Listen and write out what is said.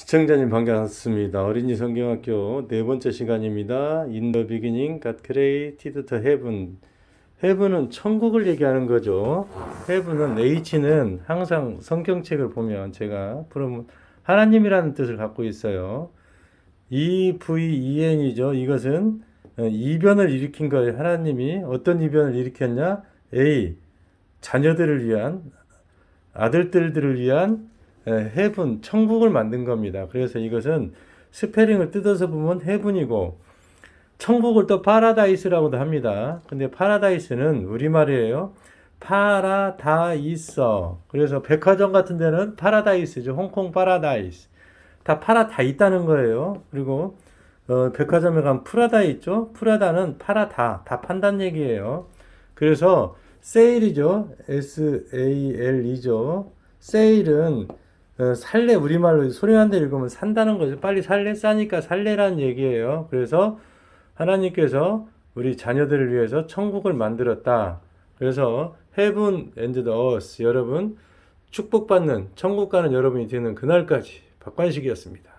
시청자님 반갑습니다. 어린이 성경학교 네 번째 시간입니다. In the beginning, God created the heaven. heaven은 천국을 얘기하는 거죠. heaven은 H는 항상 성경책을 보면 제가 그러면 하나님이라는 뜻을 갖고 있어요. E V E N이죠. 이것은 어, 이변을 일으킨 거예요. 하나님이 어떤 이변을 일으켰냐? A 자녀들을 위한 아들들을 위한 해분 천국을 만든 겁니다. 그래서 이것은 스페링을 뜯어서 보면 해분이고 천국을 또 파라다이스라고도 합니다. 근데 파라다이스는 우리말이에요. 파라다이서. 그래서 백화점 같은 데는 파라다이스죠. 홍콩 파라다이스. 다 파라 다 있다는 거예요. 그리고 어, 백화점에 가면 프라다 있죠. 프라다는 파라 다 다 판단 얘기예요. 그래서 세일이죠. S A L이죠. 세일은 어, 살래 우리말로 소리난 대로 읽으면 산다는 거죠. 빨리 살래 싸니까 살래라는 얘기예요. 그래서 하나님께서 우리 자녀들을 위해서 천국을 만들었다. 그래서 heaven and earth 여러분 축복받는 천국 가는 여러분이 되는 그날까지 박관식이었습니다.